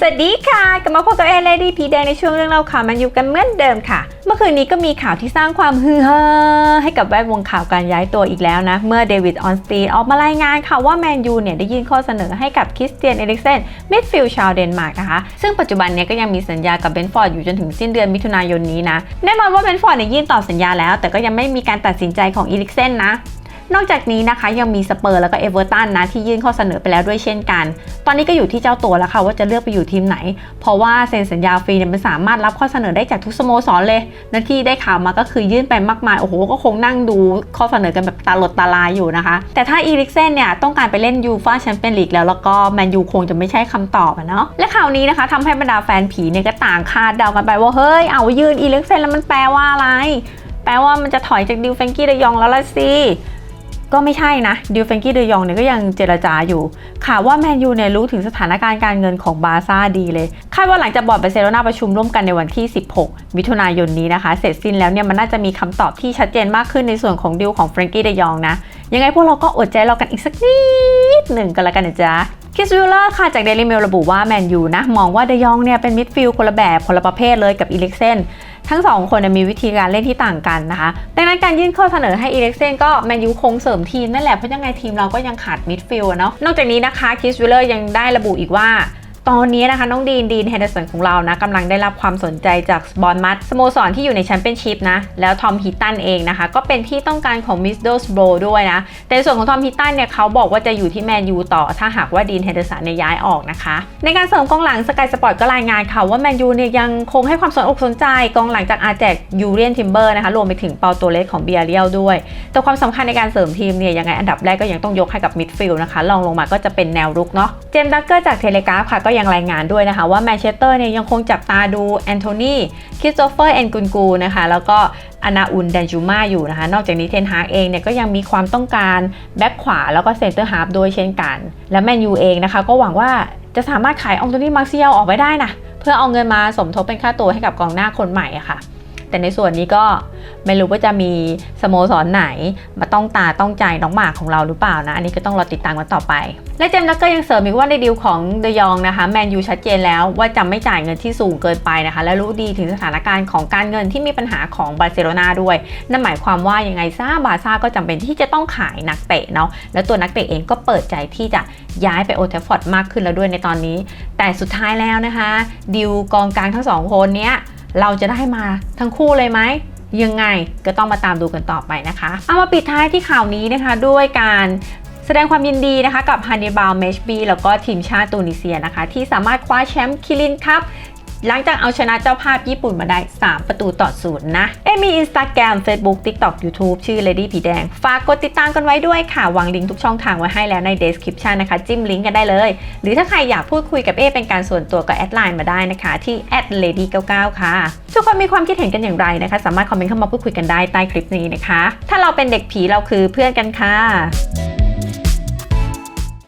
สวัสดีค่ะ กลับมาพบกับเอเลดี้พีแดงในช่วงเรื่องเล่าข่าวมันอยู่กันเหมือนเดิมค่ะ เมื่อคืนนี้ก็มีข่าวที่สร้างความฮือฮาให้กับแวดวงข่าวการย้ายตัวอีกแล้วนะ เมื่อเดวิดออนสตีนออกมารายงานค่ะว่าแมนยูเนี่ยได้ยื่นข้อเสนอให้กับคริสเตียนเอริกเซนมิดฟิลด์ชาวเดนมาร์กนะคะ ซึ่งปัจจุบันเนี่ยก็ยังมีสัญญากับเบนฟอร์ดอยู่จนถึงสิ้นเดือนมิถุนายนนี้นะ แน่นอนว่าเบนฟอร์ดเนี่ยยื่นต่อสัญญาแล้ว แต่ก็ยังไม่มีการตัดสินใจของเอริกเซนนะ นอกจากนี้นะคะยังมีสเปอร์แล้วก็เอเวอร์ตันนะที่ยื่นข้อเสนอไปแล้วด้วยเช่นกัน ตอนนี้ก็อยู่ที่เจ้าตัวแล้วค่ะว่าจะเลือกไปอยู่ทีมไหน เพราะว่าเซ็นสัญญาฟรีเนี่ยมันสามารถรับข้อเสนอได้จากทุกสโมสรเลยนั่นที่ได้ข่าวมาก็คือยื่นไปมากมายโอ้โหก็คงนั่งดูข้อเสนอกันแบบตาหลดตาลายอยู่นะคะ แต่ถ้าอีริกเซนเนี่ยต้องการไปเล่นยูฟ่าแชมเปี้ยนลีกแล้วแล้วก็แมนยูคงจะไม่ใช่คำตอบอะเนาะและข่าวนี้นะคะทำให้บรรดาแฟนผีเนี่ยก็ต่างคาดเดากันไปว่าเฮ้ยเอายื่นอีริกเซนแล้วมันแปลว่าอะไร แปลว่ามันจะถอยจากดิวเฟนกี้เดยองแล้วละสิ ก็ไม่ใช่นะดิวเฟนกี้เดยองเนี่ยก็ยังเจรจาอยู่ข่าวว่าแมนยูเนี่ยรู้ถึงสถานการณ์การเงินของบาซ่าดีเลยคาดว่าหลังจากบอร์ดบาร์เซโลนาประชุมร่วมกันในวันที่ 16 มิถุนายนนี้นะคะ เสร็จสิ้นแล้วเนี่ยมันน่าจะมีคำตอบที่ชัดเจนมากขึ้นในส่วนของดิวของเฟรนกี้เดยองนะยังไงพวกเราก็อดใจรอกันอีกสักนิดหนึ่งก็แล้วกันนะจ๊ะ คิสวิลเลอร์ค่ะจากเดลิเมลระบุว่าแมนยูนะมองว่าเดยองเนี่ยเป็นมิดฟิลด์คนละแบบคนละประเภทเลยกับอีเล็กเซนทั้งสองคนมีวิธีการเล่นที่ต่างกันนะคะ ดังนั้นการยื่นข้อเสนอให้อีเล็กเซนก็แมนยูคงเสริมทีมนั่นแหละเพราะยังไงทีมเราก็ยังขาดมิดฟิลด์อะเนาะนอกจากนี้นะคะคิสวิลเลอร์ยังได้ระบุอีกว่า ตอนนี้นะคะน้องดีนดีนเฮนเดอร์สันของเรานะกำลังได้รับความสนใจจากบอลมัดสโมสรที่อยู่ในแชมเปี้ยนชิพนะ แล้วทอมฮิตตันเองนะคะ ก็เป็นที่ต้องการของมิสโดสโบด้วยนะ แต่ในส่วนของทอมฮิตตันเนี่ยเขาบอกว่าจะอยู่ที่แมนยูต่อ ถ้าหากว่าดีนเฮนเดอร์สันเนี่ยย้ายออกนะคะ ในการเสริมกองหลังสกายสปอร์ตก็รายงานค่ะว่าแมนยูเนี่ยยังคงให้ความสนอกสนใจกองหลังจากอาแจกยูเรียนทิมเบอร์นะคะรวมไปถึงเปาโตเลสของเบียเรียลด้วย แต่ความสำคัญในการเสริมทีมเนี่ยยังไงอันดับแรกก็ยังต้องยกให้กับมิดฟิลด์นะคะรองลงมาก็จะเป็นแนวรุกเนาะเจมส์ดักเกอร์จากเทเลกราฟค่ะก็ยังรายงานด้วยนะคะ ว่าแมนเชสเตอร์เนี่ยยังคงจับตาดูแอนโทนีคริสโตเฟอร์เอนกุนกูนะคะ แล้วก็อนาอุนแดนจูมาอยู่นะคะ นอกจากนี้เทนฮากเองเนี่ยก็ยังมีความต้องการแบ็คขวาแล้วก็เซนเตอร์ฮาร์ฟด้วยเช่นกัน และแมนยูเองนะคะ ก็หวังว่าจะสามารถขายองโตนีมาร์เซียลออกไปได้นะเพื่อเอาเงินมาสมทบเป็นค่าตัวให้กับกองหน้าคนใหม่อะค่ะ แต่ในส่วนนี้ก็ ไม่รู้ว่าจะมีสโมสรไหน มาต้องตาต้องใจน้องหมากของเราหรือเปล่านะ อันนี้ก็ต้องรอติดตามกันต่อไป และเจมส์ดักเกอร์ยังเสริมอีกว่าในดีลของเดยองนะคะแมนยูชัดเจนแล้วว่าจะไม่จ่ายเงินที่สูงเกินไปนะคะ และรู้ดีถึงสถานการณ์ของการเงินที่มีปัญหาของบาร์เซโลนาด้วย นั่นหมายความว่ายังไงซาบาซ่าก็จำเป็นที่จะต้องขายนักเตะเนาะแล้วตัวนักเตะเองก็เปิดใจที่จะย้ายไปโอเทฟฟอร์ดมากขึ้นแล้วด้วยในตอนนี้ แต่สุดท้ายแล้วนะคะดีลกองกลางทั้งสองคนเนี้ยเราจะได้มาทั้งคู่เลยไหม ยังไงก็ต้องมาตามดูกันต่อไปนะคะ เอามาปิดท้ายที่ข่าวนี้นะคะ ด้วยการแสดงความยินดีนะคะกับฮันนิบาลเมชบีแล้วก็ทีมชาติตูนิเซียนะคะ ที่สามารถคว้าแชมป์คิรินคัพ หลังจากเอาชนะเจ้าภาพญี่ปุ่นมาได้ 3 ประตูต่อศูนย์นะ เอมี Instagram Facebook TikTok YouTube ชื่อ Lady ผีแดง ฝากกดติดตามกันไว้ด้วยค่ะวางลิงก์ทุกช่องทางไว้ให้แล้วใน description นะคะ จิ้มลิงก์กันได้เลย หรือถ้าใครอยากพูดคุยกับเอเป็นการส่วนตัวก็แอดไลน์มาได้นะคะที่ @lady99 ค่ะ ทุกคนมีความคิดเห็นกันอย่างไรนะคะ สามารถคอมเมนต์เข้ามาพูดคุยกันได้ใต้คลิปนี้นะคะ ถ้าเราเป็นเด็กผีเราคือเพื่อนกันค่ะ